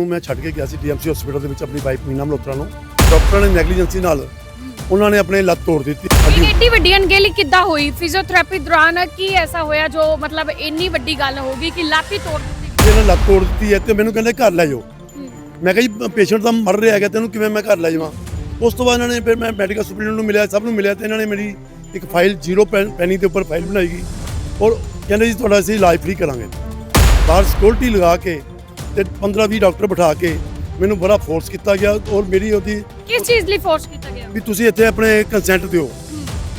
ਨੂੰ ਮੈਂ ਛੱਡ ਕੇ ਗਿਆ ਸੀ ਡੀਐਮਸੀ ਹਸਪੀਟਲ ਦੇ ਵਿੱਚ ਆਪਣੀ ਵਾਈਫ ਮੀਨਾ ਮਲਹੋਤਰਾ ਨੂੰ। ਡਾਕਟਰਾਂ ਨੇ ਨੈਗਲੀਜੈਂਸੀ ਨਾਲ ਉਹਨਾਂ ਨੇ ਆਪਣੇ ਲੱਤ ਤੋੜ ਦਿੱਤੀ। ਇਹ ਐਡੀ ਵੱਡੀ ਅਣਗਹਿਲੀ ਕਿੱਦਾਂ ਹੋਈ? ਫਿਜ਼ੀਓਥੈਰੇਪੀ ਦੌਰਾਨ ਕੀ ਐਸਾ ਹੋਇਆ ਜੋ ਮਤਲਬ ਇੰਨੀ ਵੱਡੀ ਗੱਲ ਹੋ ਗਈ ਕਿ ਲੱਤ ਹੀ ਤੋੜ ਦਿੱਤੀ? ਇਹਨਾਂ ਲੱਤ ਤੋੜ ਦਿੱਤੀ ਹੈ ਤੇ ਮੈਨੂੰ ਕਹਿੰਦੇ ਘਰ ਲੈ ਜਾਓ। ਮੈਂ ਕਿਹਾ ਜੀ ਪੇਸ਼ੈਂਟ ਤਾਂ ਮਰ ਰਿਹਾ ਹੈਗਾ ਤੈਨੂੰ ਕਿਵੇਂ ਮੈਂ ਘਰ ਲੈ ਜਾਵਾਂ? ਉਸ ਤੋਂ ਬਾਅਦ ਇਹਨਾਂ ਨੇ ਫਿਰ ਮੈਂ ਮੈਡੀਕਲ ਸੁਪਰੀਡੈਂਟ ਨੂੰ ਮਿਲਿਆ ਸਭ ਨੂੰ ਮਿਲਿਆ ਤੇ ਇਹਨਾਂ ਨੇ ਮੇਰੀ ਇੱਕ ਫਾਈਲ ਜ਼ੀਰੋ ਪੈਨੀ ਦੇ ਉੱਪਰ ਫਾਈਲ ਬਣਾਈ ਗਈ। ਔਰ ਕਹਿੰਦੇ ਜੀ ਤੁਹਾਡਾ ਅਸੀਂ ਇਲਾਜ ਫ੍ਰੀ ਕਰਾਂਗੇ। ਬਾਹਰ ਸਿਕਿਉਰਿਟੀ ਲਗਾ ਕੇ ਤੇ 15 20 ਡਾਕਟਰ ਬਿਠਾ ਕੇ ਮੈਨੂੰ ਬੜਾ ਫੋਰਸ ਕੀਤਾ ਗਿਆ ਔਰ ਮੇਰੀ ਉਹਦੀ ਕਿਸ ਚੀਜ਼ ਲਈ ਫੋਰਸ ਕੀਤਾ ਗਿਆ? ਵੀ ਤੁਸੀਂ ਇੱਥੇ ਆਪਣੇ ਕੰਸੈਂਟ ਦਿਓ।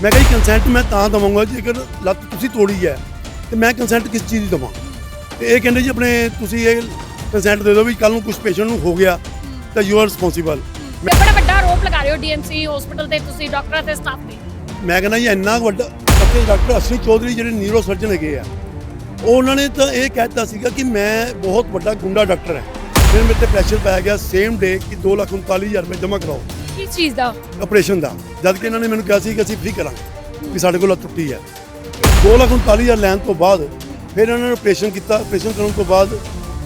ਮੈਂ ਕਿਹਾ ਕੰਸੈਂਟ ਮੈਂ ਤਾਂ ਦਵਾਂਗਾ ਜੇਕਰ ਲੱਤ ਤੁਸੀਂ ਤੋੜੀ ਹੈ ਤੇ ਮੈਂ ਕੰਸੈਂਟ ਕਿਸ ਚੀਜ਼ ਦੀ ਦਵਾਂ? ਤੇ ਇਹ ਕਹਿੰਦੇ ਜੀ ਆਪਣੇ ਤੁਸੀਂ ਇਹ ਕੰਸੈਂਟ ਦੇ ਦਿਓ ਵੀ ਕੱਲ ਨੂੰ ਕੁਝ ਪੇਸ਼ੈਂਟ ਨੂੰ ਹੋ ਗਿਆ ਤਾਂ ਯੂ ਆਰ ਰਿਸਪੌਂਸੀਬਲ ਮੈਂ ਬੜਾ ਵੱਡਾ ਆਰੋਪ ਲਗਾ ਰਹੇ ਹੋ ਡੀਐਮਸੀ ਹਸਪੀਟਲ ਤੇ ਤੁਸੀਂ ਡਾਕਟਰਾਂ ਤੇ ਸਟਾਫ ਤੇ। ਮੈਂ ਕਹਿੰਦਾ ਜੀ ਇੰਨਾ ਵੱਡਾ ਅਤੇ ਡਾਕਟਰ ਅਸ਼ਨੀ ਚੌਧਰੀ ਜਿਹੜੇ ਨਿਊਰੋ ਸਰਜਨ ਹੈਗੇ ਆ ਉਹਨਾਂ ਨੇ ਤਾਂ ਇਹ ਕਹਿਤਾ ਸੀਗਾ ਕਿ ਮੈਂ ਬਹੁਤ ਵੱਡਾ ਗੁੰਡਾ ਡਾਕਟਰ ਹਾਂ। ਫਿਰ ਮੇਰੇ ਤੇ ਪ੍ਰੈਸ਼ਰ ਪੈ ਗਿਆ ਸੇਮ ਡੇ ਕਿ 239000 ਰੁਪਏ ਜਮ੍ਹਾਂ ਕਰਾਓ। ਕਿਸ ਚੀਜ਼ ਦਾ? ਆਪਰੇਸ਼ਨ ਦਾ। ਜਦ ਕਿ ਇਹਨਾਂ ਨੇ ਮੈਨੂੰ ਕਿਹਾ ਸੀ ਕਿ ਅਸੀਂ ਫ੍ਰੀ ਕਰਾਂਗੇ ਵੀ ਸਾਡੇ ਕੋਲ ਟੁੱਟੀ ਹੈ। 239000 ਲੈਣ ਤੋਂ ਬਾਅਦ ਫਿਰ ਇਹਨਾਂ ਨੇ ਆਪਰੇਸ਼ਨ ਕੀਤਾ। ਆਪਰੇਸ਼ਨ ਕਰਨ ਤੋਂ ਬਾਅਦ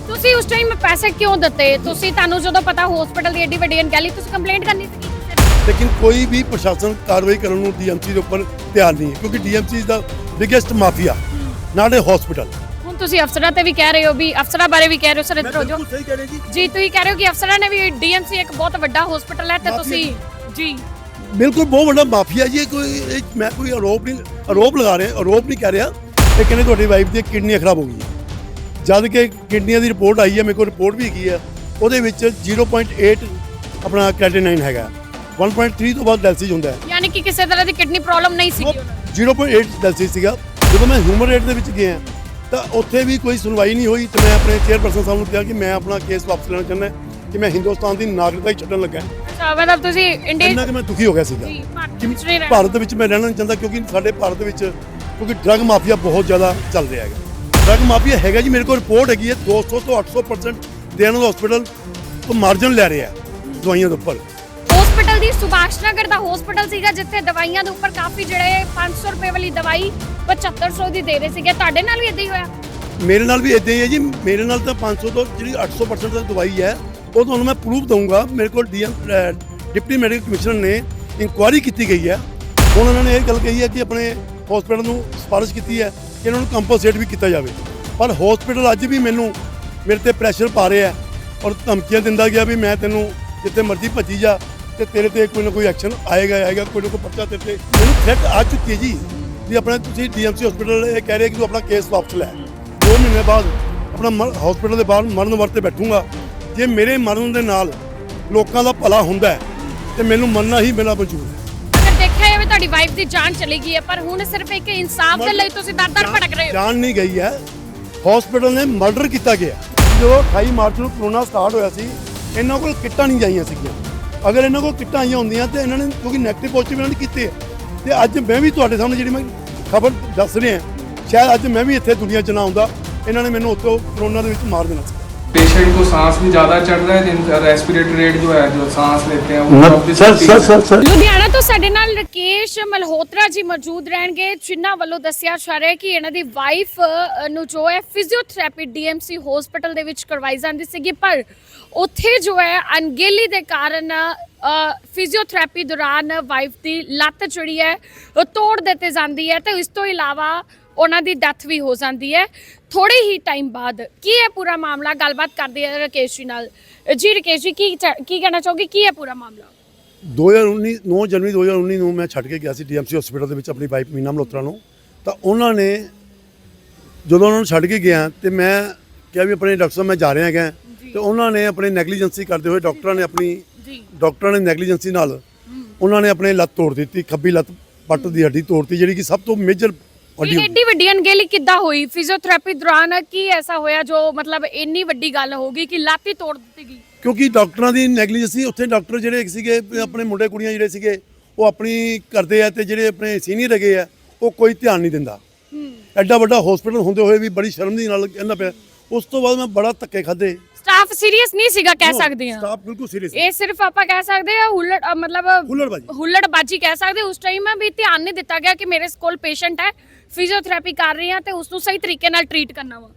ਤੁਸੀਂ ਉਸ ਟਾਈਮ ਪੈਸੇ ਕਿਉਂ ਦਿੱਤੇ? ਤੁਸੀਂ ਤੁਹਾਨੂੰ ਜਦੋਂ ਪਤਾ ਹਸਪੀਟਲ ਦੀ ਐਡੀ ਵੱਡੀ ਅਣਗਹਿਲੀ ਤੁਸੀਂ ਕੰਪਲੇਂਟ ਕਰਨੀ ਸੀ ਲੇਕਿਨ ਕੋਈ ਵੀ ਪ੍ਰਸ਼ਾਸਨ ਕਾਰਵਾਈ ਕਰਨ ਨੂੰ ਡੀਐਮਸੀ ਦੇ ਉੱਪਰ ਤਿਆਰ ਨਹੀਂ ਹੈ ਕਿਉਂਕਿ ਡੀਐਮਸੀ ਦਾ ਬਿਗੇਸਟ ਮਾਫੀਆ ਅ ਹਸਪੀਟਲ ਹੁਣ ਤੁਸੀਂ ਅਫਸਰਾਂ ਤੇ ਵੀ ਕਹਿ ਰਹੇ ਹੋ ਵੀ ਅਫਸਰਾਂ ਬਾਰੇ ਵੀ ਕਹਿ ਰਹੇ ਹੋ ਸਰ ਇੱਧਰ ਹੋ ਜਾਓ ਸਹੀ ਕਹਿ ਰਹੇ ਜੀ। ਜੀ ਤੁਸੀਂ ਕਹਿ ਰਹੇ ਹੋ ਕਿ ਅਫਸਰਾਂ ਨੇ ਵੀ ਡੀਐਮਸੀ ਇੱਕ ਬਹੁਤ ਵੱਡਾ ਹਸਪੀਟਲ ਹੈ ਤੇ ਮਾਫੀਆ ਤੁਸੀਂ ਜੀ। ਬਿਲਕੁਲ ਬਹੁਤ ਵੱਡਾ ਮਾਫੀਆ ਜੀ ਇਹ ਕੋਈ ਇਹ ਮੈਂ ਕੋਈ ਆਰੋਪ ਨਹੀਂ ਆਰੋਪ ਲਗਾ ਰਿਹਾ ਆਰੋਪ ਨਹੀਂ ਕਰ ਰਿਹਾ ਇਹ ਕਹਿੰਦੇ ਤੁਹਾਡੀ ਵਾਈਫ ਦੀ ਕਿਡਨੀ ਖਰਾਬ ਹੋ ਗਈ ਹੈ ਜਦ ਕਿ ਕਿਡਨੀਆਂ ਦੀ ਰਿਪੋਰਟ ਆਈ ਹੈ ਮੇਰੇ ਕੋਲ ਰਿਪੋਰਟ ਵੀ ਹੈਗੀ ਹੈ। ਉਹਦੇ ਵਿੱਚ 0.8 ਆਪਣਾ ਕ੍ਰੈਟਿਨਾਈਨ ਹੈਗਾ। 1.3 ਤੋਂ ਬਾਅਦ ਡੈਲਸਿਸ ਹੁੰਦਾ ਹੈ। ਯਾਨੀ ਕਿ ਕਿਸੇ ਤਰ੍ਹਾਂ ਦੀ ਕਿਡਨੀ ਪ੍ਰੋਬਲਮ ਨਹੀਂ ਸੀਗੀ ਉਹਨਾਂ ਨੂੰ 0.8 ਡੈਲਸਿਸ ਸੀਗਾ। ਜਦੋਂ ਮੈਂ ਹਿਊਮਨ ਰੇਟ ਦੇ ਵਿੱਚ ਗਿਆ ਤਾਂ ਉੱਥੇ ਵੀ ਕੋਈ ਸੁਣਵਾਈ ਨਹੀਂ ਹੋਈ ਤੇ ਮੈਂ ਆਪਣੇ ਚੇਅਰਪਰਸਨ ਸਾਹਿਬ ਨੂੰ ਕਿਹਾ ਕਿ ਮੈਂ ਆਪਣਾ ਕੇਸ ਵਾਪਸ ਲੈਣਾ ਚਾਹੁੰਦਾ ਕਿ ਮੈਂ ਹਿੰਦੁਸਤਾਨ ਦੀ ਨਾਗਰਿਕਤਾ ਹੀ ਛੱਡਣ ਲੱਗਾ ਅੱਛਾ ਮਤਲਬ ਤੁਸੀਂ ਇੰਡੀਆ ਇੰਨਾ ਕਿ ਮੈਂ ਦੁਖੀ ਹੋ ਗਿਆ ਸੀਗਾ। ਕਿ ਵਿੱਚ ਨਹੀਂ ਰਹਿਣਾ। ਭਾਰਤ ਦੇ ਵਿੱਚ ਮੈਂ ਰਹਿਣਾ ਨਹੀਂ ਚਾਹੁੰਦਾ ਕਿਉਂਕਿ ਸਾਡੇ ਭਾਰਤ ਦੇ ਵਿੱਚ ਕਿਉਂਕਿ ਡਰੱਗ ਮਾਫੀਆ ਬਹੁਤ ਜ਼ਿਆਦਾ ਚੱਲ ਰਿਹਾ ਹੈਗਾ। ਡਰੱਗ ਮਾਫੀਆ ਹੈਗਾ ਜੀ ਮੇਰੇ ਕੋਲ ਰਿਪੋਰਟ ਹੈਗੀ ਹੈ 200 ਤੋਂ 800% ਦੇਣ ਹਸਪੀਟਲ ਤੋਂ ਮਾਰਜਨ ਲੈ ਰਿਹਾ ਦਵਾਈਆਂ ਦੇ ਉੱਪਰ। ਹਸਪੀਟਲ ਦੀ ਸੁਭਾਸ਼ ਨਗਰ ਦਾ ਹਸਪੀਟਲ ਸੀਗਾ, ਜਿੱਥੇ ਦਵਾਈਆਂ ਦੇ ਉੱਪਰ ਕਾਫੀ ਜਿਹੜੇ 500 ਰੁਪਏ ਵਾਲੀ ਦਵਾਈ 7500 ਦੀ ਦੇ ਰਹੇ ਸੀਗੇ। ਤੁਹਾਡੇ ਨਾਲ ਵੀ ਇਦਾਂ ਹੀ ਹੋਇਆ? ਮੇਰੇ ਨਾਲ ਵੀ ਇਦਾਂ ਹੀ ਹੈ ਜੀ। ਮੇਰੇ ਨਾਲ ਤਾਂ 500 ਤੋਂ ਜਿਹੜੀ 800% ਦੀ ਦਵਾਈ ਹੈ, ਉਹ ਤੁਹਾਨੂੰ ਮੈਂ ਪ੍ਰੂਫ ਦਊਂਗਾ। ਮੇਰੇ ਕੋਲ ਡੀਐਮ ਡਿਪਟੀ ਮੈਡੀਕਲ ਕਮਿਸ਼ਨਰ ਨੇ ਇਨਕੁਆਇਰੀ ਕੀਤੀ ਗਈ ਹੈ। ਹੁਣ ਉਹਨਾਂ ਨੇ ਇਹ ਗੱਲ ਕਹੀ ਹੈ ਕਿ ਆਪਣੇ ਹਸਪੀਟਲ ਨੂੰ ਸਿਫਾਰਿਸ਼ ਕੀਤੀ ਹੈ ਕਿ ਇਹਨਾਂ ਨੂੰ ਕੰਪਨਸੇਟ ਵੀ ਕੀਤਾ ਜਾਵੇ। ਪਰ ਹਸਪੀਟਲ ਅੱਜ ਵੀ ਮੈਨੂੰ ਮੇਰੇ ਤੇ ਪ੍ਰੈਸ਼ਰ ਪਾ ਰਿਹਾ ਔਰ ਧਮਕੀਆਂ ਦਿੰਦਾ ਗਿਆ ਵੀ ਮੈਂ ਤੈਨੂੰ ਜਿੱਥੇ ਮਰਜ਼ੀ ਭੱਜੀ ਜਾ। ਤੇ ਤੇਰੇ ਤੇ ਕੋਈ ਨਾ ਕੋਈ ਐਕਸ਼ਨ ਆਏਗਾ ਆਏਗਾ ਕੋਈ ਨਾ ਕੋਈ ਪਰਚਾ ਤੇਰੇ ਤੇ। ਮੈਨੂੰ ਥ੍ਰੈਟ ਆ ਚੁੱਕੀ ਹੈ ਜੀ ਵੀ ਆਪਣਾ ਤੁਸੀਂ ਡੀਐਮਸੀ ਹਸਪੀਟਲ ਇਹ ਕਹਿ ਰਹੇ ਕਿ ਤੂੰ ਆਪਣਾ ਕੇਸ ਵਾਪਸ ਲੈ। ਦੋ ਮਹੀਨੇ ਬਾਅਦ ਆਪਣਾ ਹਸਪੀਟਲ ਦੇ ਬਾਹਰ ਮਰਨ ਵਰਤੇ ਬੈਠੂੰਗਾ। ਜੇ ਮੇਰੇ ਮਰਨ ਦੇ ਨਾਲ ਲੋਕਾਂ ਦਾ ਭਲਾ ਹੁੰਦਾ ਤੇ ਮੈਨੂੰ ਮੰਨਣਾ ਹੀ ਮੇਰਾ ਮਨਜ਼ੂਰ ਹੈ। ਅਗਰ ਦੇਖਿਆ ਜਾਵੇ ਤੁਹਾਡੀ ਵਾਈਫ ਦੀ ਜਾਨ ਚਲੀ ਗਈ ਹੈ ਪਰ ਹੁਣ ਸਿਰਫ ਇੱਕ ਇਨਸਾਫ ਦੇ ਲਈ ਤੁਸੀਂ ਦਰ-ਦਰ ਭਟਕ ਰਹੇ ਹੋ। ਜਾਣ ਨਹੀਂ ਗਈ ਹੈ। ਹਸਪੀਟਲ ਨੇ ਮਰਡਰ ਕੀਤਾ ਗਿਆ। ਜਦੋਂ 28 ਮਾਰਚ ਨੂੰ ਕਰੋਨਾ ਸਟਾਰਟ ਹੋਇਆ ਸੀ ਇਹਨਾਂ ਕੋਲ ਕਿੱਟਾਂ ਨਹੀਂ ਜਾਈਆਂ ਸੀਗੀਆਂ। ਅਗਰ ਇਹਨਾਂ ਕੋਲ ਕਿੱਟਾਂ ਆਈਆਂ ਹੁੰਦੀਆਂ ਤੇ ਇਹਨਾਂ ਨੇ ਕਿਉਂਕਿ ਨੈਗੇਟਿਵ ਪੋਜ਼ਿਟਿਵ ਇਹਨਾਂ ਨੇ ਕੀਤੇ ਆ। ਤੇ ਅੱਜ ਮੈਂ ਵੀ ਤੁਹਾਡੇ ਸਾਹਮਣੇ ਜਿਹੜੀ ਮੈਂ ਖਬਰ ਦੱਸ ਰਿਹਾ, ਸ਼ਾਇਦ ਅੱਜ ਮੈਂ ਵੀ ਇੱਥੇ ਦੁਨੀਆ 'ਚ ਨਾ ਆਉਂਦਾ, ਇਹਨਾਂ ਨੇ ਮੈਨੂੰ ਉੱਥੋਂ ਕਰੋਨਾ ਦੇ ਵਿੱਚ ਮਾਰ ਦੇਣਾ ਸੀ पेशेंट को सांस भी ज़्यादा चढ़ रहा है जिनका रेस्पिरेटरी रेट जो है जो सांस लेते हैं वो काफी ਸਰ तेज ਸਰ है। ਸਰ ਸਰ ਲੁਧਿਆਣਾ ਤੋਂ ਸਾਡੇ ਨਾਲ ਰਕੇਸ਼ ਮਲਹੋਤਰਾ ਜੀ ਮੌਜੂਦ ਰਹਿਣਗੇ ਜਿਨ੍ਹਾਂ ਵੱਲੋਂ ਦੱਸਿਆ ਜਾ ਰਿਹਾ ਹੈ ਕਿ ਇਹਨਾਂ ਦੀ ਵਾਈਫ ਨੂੰ ਜੋ ਹੈ ਫਿਜ਼ੀਓਥੈਰੇਪੀ ਡੀਐਮਸੀ ਹਸਪੀਟਲ ਦੇ ਵਿੱਚ ਕਰਵਾਈ ਜਾਂਦੀ ਸੀਗੀ ਪਰ ਉੱਥੇ ਜੋ ਹੈ ਅਣਗਹਿਲੀ ਦੇ ਕਾਰਨ ਫਿਜ਼ੀਓਥੈਰੇਪੀ ਦੌਰਾਨ ਵਾਈਫ ਦੀ ਲੱਤ ਜਿਹੜੀ ਹੈ ਉਹ ਤੋੜ ਦਿੱਤੀ ਜਾਂਦੀ ਹੈ ਤੇ ਇਸ ਤੋਂ ਇਲਾਵਾ ਉਹਨਾਂ ਦੀ ਡੈਥ ਵੀ ਹੋ ਜਾਂਦੀ ਹੈ। ਥੋੜੇ ਹੀ ਟਾਈਮ ਬਾਅਦ ਕੀ ਹੈ ਪੂਰਾ ਮਾਮਲਾ? ਗੱਲਬਾਤ ਕਰਦੇ ਹਾਂ ਰਕੇਸ਼ ਜੀ ਨਾਲ। ਜੀ ਰਕੇਸ਼ ਜੀ ਕੀ ਕੀ ਕਹਿਣਾ ਚਾਹੋਗੇ? ਕੀ ਹੈ ਪੂਰਾ ਮਾਮਲਾ? 2019 9 ਜਨਵਰੀ 2019 ਨੂੰ ਮੈਂ ਛੱਡ ਕੇ ਗਿਆ ਸੀ ਡੀਐਮਸੀ ਹਸਪੀਟਲ ਦੇ ਵਿੱਚ ਆਪਣੀ ਵਾਈਫ ਮੀਨਾ ਮਲਹੋਤਰਾ ਨੂੰ। ਤਾਂ ਉਹਨਾਂ ਨੇ ਜਦੋਂ ਉਹਨਾਂ ਨੂੰ ਛੱਡ ਕੇ ਗਿਆ ਤੇ ਮੈਂ ਕਿਹਾ ਵੀ ਆਪਣੇ ਡਾਕਟਰ ਸਾਹਿਬ ਮੈਂ ਜਾ ਰਿਹਾ ਹੈਗਾ। ਤੇ ਉਹਨਾਂ ਨੇ ਆਪਣੇ ਨੈਗਲੀਜੈਂਸੀ ਕਰਦੇ ਹੋਏ ਡਾਕਟਰਾਂ ਨੇ ਆਪਣੀ ਡਾਕਟਰਾਂ ਨੇ ਨੈਗਲੀਜੈਂਸੀ ਨਾਲ ਉਹਨਾਂ ਨੇ ਆਪਣੇ ਲੱਤ ਤੋੜ ਦਿੱਤੀ ਖੱਬੀ ਲੱਤ ਪੱਟ ਦੀ ਹੱਡੀ ਤੋੜਤੀ ਜਿਹੜੀ ਕਿ ਸਭ ਤੋਂ ਮੇਜਰ ਇਹ ਐਡੀ ਵੱਡੀ ਅਣਗਹਿਲੀ ਕਿੱਦਾਂ ਹੋਈ? ਫਿਜ਼ੀਓਥੈਰੇਪੀ ਦੌਰਾਨ ਕੀ ਐਸਾ ਹੋਇਆ ਜੋ ਮਤਲਬ ਇੰਨੀ ਵੱਡੀ ਗੱਲ ਹੋ ਗਈ ਕਿ ਲੱਤ ਹੀ ਤੋੜ ਦਿੱਤੀ ਗਈ? ਕਿਉਂਕਿ ਡਾਕਟਰਾਂ ਦੀ ਨੈਗਲੀਜੈਂਸੀ ਉੱਥੇ ਡਾਕਟਰ ਜਿਹੜੇ ਸੀਗੇ ਆਪਣੇ ਮੁੰਡੇ ਕੁੜੀਆਂ ਜਿਹੜੇ ਸੀਗੇ ਉਹ ਆਪਣੀ ਕਰਦੇ ਆ ਤੇ ਜਿਹੜੇ ਆਪਣੇ ਸੀਨੀਅਰ ਹੈਗੇ ਆ ਉਹ ਕੋਈ ਧਿਆਨ ਨਹੀਂ ਦਿੰਦਾ। ਐਡਾ ਵੱਡਾ ਹਸਪੀਟਲ ਹੁੰਦੇ ਹੋਏ ਵੀ ਬੜੀ ਸ਼ਰਮ ਦੀ ਨਾਲ ਕਹਿੰਦਾ ਪਿਆ। ਉਸ ਤੋਂ ਬਾਅਦ ਮੈਂ ਬੜਾ ਧੱਕੇ ਖਾਦੇ ਸਟਾਫ ਸੀਰੀਅਸ ਨਹੀਂ ਸੀਗਾ ਕਹਿ ਸਕਦੇ ਆ ਸਟਾਫ ਬਿਲਕੁਲ ਸੀਰੀਅਸ ਇਹ ਸਿਰਫ ਆਪਾਂ ਕਹਿ ਸਕਦੇ ਆ ਹੁੱਲੜ ਅ, ਮਤਲਬ ਹੁੱਲੜਬਾਜ਼ੀ। ਹੁੱਲੜਬਾਜੀ ਕਹਿ ਸਕਦੇ। ਉਸ ਟਾਈਮ ਵੀ ਧਿਆਨ ਨਹੀਂ ਦਿੱਤਾ ਗਿਆ ਕਿ ਮੇਰੇ ਕੋਲ ਪੇਸ਼ੈਂਟ ਹੈ ਫਿਜ਼ੀਓਥੈਰੇਪੀ ਕਰ ਰਹੀ ਆ ਤੇ ਉਸ ਨੂੰ ਸਹੀ ਤਰੀਕੇ ਨਾਲ ਟਰੀਟ ਕਰਨਾ ਵਾ।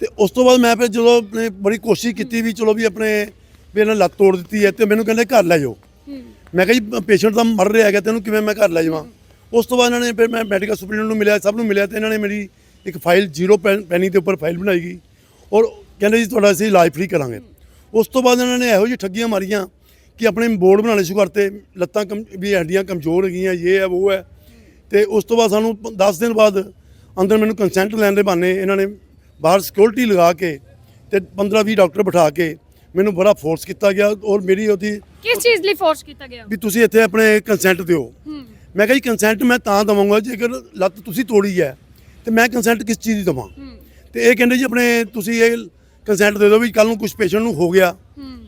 ਤੇ ਉਸ ਤੋਂ ਬਾਅਦ ਮੈਂ ਫਿਰ ਜਦੋਂ ਆਪਣੇ ਬੜੀ ਕੋਸ਼ਿਸ਼ ਕੀਤੀ ਵੀ ਚਲੋ ਵੀ ਆਪਣੇ ਵੀ ਇਹਨਾਂ ਲੱਤ ਤੋੜ ਦਿੱਤੀ ਹੈ ਤੇ ਮੈਨੂੰ ਕਹਿੰਦੇ ਘਰ ਲੈ ਜਾਓ। ਮੈਂ ਕਿਹਾ ਜੀ ਪੇਸ਼ੈਂਟ ਤਾਂ ਮਰ ਰਿਹਾ ਹੈਗਾ ਤੈਨੂੰ ਕਿਵੇਂ ਮੈਂ ਘਰ ਲੈ ਜਾਵਾਂ? ਉਸ ਤੋਂ ਬਾਅਦ ਇਹਨਾਂ ਨੇ ਫਿਰ ਮੈਂ ਮੈਡੀਕਲ ਸੁਪਰਡੈਂਟ ਨੂੰ ਮਿਲਿਆ ਸਭ ਨੂੰ ਮਿਲਿਆ ਤੇ ਇਹਨਾਂ ਨੇ ਮੇਰੀ ਇੱਕ ਫਾਈਲ ਜ਼ੀਰੋ ਪੈਨੀ ਦੇ ਉੱਪਰ ਫਾਈਲ ਬਣਾਈ ਗਈ। ਔਰ ਕਹਿੰਦੇ ਜੀ ਤੁਹਾਡਾ ਅਸੀਂ ਇਲਾਜ ਫ੍ਰੀ ਕਰਾਂਗੇ। ਉਸ ਤੋਂ ਬਾਅਦ ਇਹਨਾਂ ਨੇ ਇਹੋ ਜਿਹੀ ਠੱਗੀਆਂ ਮਾਰੀਆਂ ਕਿ ਆਪਣੇ ਬੋਰਡ ਬਣਾਉਣੇ ਸ਼ੁਰੂ ਕਰਤੇ ਲੱਤਾਂ ਕਮ ਵੀ ਹੱਡੀਆਂ ਕਮਜ਼ੋਰ ਹੈਗੀਆਂ ਇਹ ਹੈ ਉਹ ਹੈ। ਤੇ ਉਸ ਤੋਂ ਬਾਅਦ ਸਾਨੂੰ 10 ਦਿਨ ਬਾਅਦ ਅੰਦਰ ਮੈਨੂੰ ਕੰਸੈਂਟ ਲੈਣ ਦੇ ਬਹਾਨੇ ਇਹਨਾਂ ਨੇ ਬਾਹਰ ਸਿਕਿਉਰਿਟੀ ਲਗਾ ਕੇ ਤੇ 15 20 ਡਾਕਟਰ ਬਿਠਾ ਕੇ ਮੈਨੂੰ ਬੜਾ ਫੋਰਸ ਕੀਤਾ ਗਿਆ ਔਰ ਮੇਰੀ ਉਹਦੀ ਕਿਸ ਚੀਜ਼ ਲਈ ਫੋਰਸ ਕੀਤਾ ਗਿਆ? ਵੀ ਤੁਸੀਂ ਇੱਥੇ ਆਪਣੇ ਕੰਸੈਂਟ ਦਿਓ। ਹੂੰ। ਮੈਂ ਕਿਹਾ ਜੀ ਕੰਸੈਂਟ ਮੈਂ ਤਾਂ ਦਵਾਂਗਾ ਜੇਕਰ ਲੱਤ ਤੁਸੀਂ ਤੋੜੀ ਹੈ ਤੇ ਮੈਂ ਕੰਸੈਂਟ ਕਿਸ ਚੀਜ਼ ਦੀ ਦਵਾਂ? ਹੂੰ। ਤੇ ਇਹ ਕਹਿੰਦੇ ਜੀ ਆਪਣੇ ਤੁਸੀਂ ਇਹ ਕੰਸੈਂਟ ਦੇ ਦਿਓ ਵੀ ਕੱਲ ਨੂੰ ਕੁਝ ਪੇਸ਼ੈਂਟ ਨੂੰ ਹੋ ਗਿਆ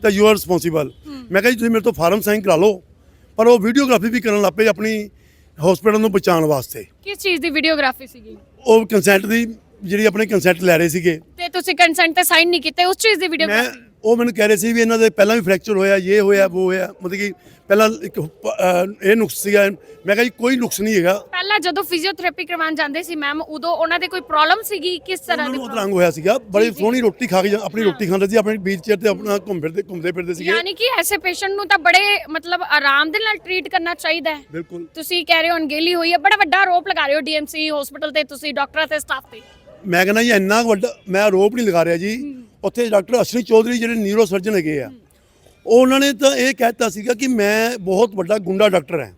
ਤਾਂ ਯੂ ਆਰ ਰਿਸਪੌਂਸੀਬਲ ਮੈਂ ਕਿਹਾ ਜੀ ਤੁਸੀਂ ਮੇਰੇ ਤੋਂ ਫਾਰਮ ਸਾਈਨ ਕਰਾ ਲਓ ਪਰ ਉਹ ਵੀਡੀਓਗ੍ਰਾਫੀ ਵੀ ਕਰਨ ਲੱਪੇ ਆਪਣੀ ਹਸਪੀਟਲ ਨੂੰ ਬਚਾਉਣ ਵਾਸਤੇ। ਕਿਸ ਚੀਜ਼ ਦੀ ਵੀਡੀਓਗ੍ਰਾਫੀ ਸੀਗੀ? ਉਹ ਕੰਸੈਂਟ ਦੀ ਜਿਹੜੀ ਆਪਣੇ ਕੰਸੈਂਟ ਲੈ ਰਹੇ ਸੀਗੇ। ਤੇ ਤੁਸੀਂ ਕੰਸੈਂਟ ਤੇ ਸਾਈਨ ਨਹੀਂ ਕੀਤੇ ਉਸ ਚੀਜ਼ ਦੀ ਮੈਂ ਵੀਡੀਓਗ੍ਰਾਫੀ ਉਹ ਮੈਨੂੰ ਕਹਿ ਰਹੇ ਸੀ ਵੀ ਇਹਨਾਂ ਦੇ ਪਹਿਲਾਂ ਵੀ ਫ੍ਰੈਕਚਰ ਹੋਇਆ ਇਹ ਹੋਇਆ ਉਹ ਹੋਇਆ। ਮਤਲਬ ਕਿ ਪਹਿਲਾਂ ਇੱਕ ਅਹ, ਇਹ ਨੁਕਸ ਸੀਗਾ। ਮੈਂ ਕਿਹਾ ਜੀ ਕੋਈ ਨੁਕਸ ਨਹੀਂ ਹੈਗਾ। ਪਹਿਲਾਂ ਜਦੋਂ ਫਿਜ਼ੀਓਥੈਰੇਪੀ ਕਰਵਾਉਣ ਜਾਂਦੇ ਸੀ ਮੈਮ ਉਦੋਂ ਉਹਨਾਂ ਦੇ ਕੋਈ ਪ੍ਰੋਬਲਮ ਸੀਗੀ? ਕਿਸ ਤਰ੍ਹਾਂ ਉਹਨਾਂ ਦੀ ਨੂੰ problem? ਉਤਰੰਗ ਹੋਇਆ ਸੀਗਾ। ਬੜੀ। ਸੋਹਣੀ ਰੋਟੀ ਖਾ ਕੇ ਜਾਂ- ਆਪਣੀ ਰੋਟੀ ਖਾਂਦੇ ਸੀ ਆਪਣੇ ਵੀਲ ਚੇਅਰ ਤੇ ਆਪਣਾ ਘੁੰਮ ਫਿਰਦੇ ਘੁੰਮਦੇ ਫਿਰਦੇ ਸੀਗੇ। ਯਾਨੀ ਕਿ ਐਸੇ ਪੇਸ਼ੈਂਟ ਨੂੰ ਤਾਂ ਬੜੇ ਮਤਲਬ ਆਰਾਮ ਦੇ ਨਾਲ ਟਰੀਟ ਕਰਨਾ ਚਾਹੀਦਾ ਹੈ। ਬਿਲਕੁਲ। ਤੁਸੀਂ ਕਹਿ ਰਹੇ ਹੋ ਅਣਗਹਿਲੀ ਹੋਈ ਹੈ ਬੜਾ ਵੱਡਾ ਆਰੋਪ ਲਗਾ ਰਹੇ ਹੋ ਡੀਐਮਸੀ ਹਸਪੀਟਲ ਤੇ ਤੁਸੀਂ ਡਾਕਟਰਾਂ ਤੇ ਸਟਾਫ ਤੇ। ਮੈਂ ਕਹਿੰਦਾ ਜੀ ਇੰਨਾ ਕੁ ਵੱਡਾ ਮੈਂ ਆਰੋਪ ਨਹੀਂ ਲਗਾ ਰਿਹਾ ਜੀ। ਉੱਥੇ ਡਾਕਟਰ ਅਸ਼ਵਨੀ ਚੌਧਰੀ ਜਿਹੜੇ ਨਿਊਰੋ ਸਰਜਨ ਹੈਗੇ ਆ ਉਹ ਉਹਨਾਂ ਨੇ ਤਾਂ ਇਹ ਕਹਿਤਾ ਸੀਗਾ ਕਿ ਮੈਂ ਬਹੁਤ ਵੱਡਾ ਗੁੰਡਾ ਡਾਕਟਰ ਹਾਂ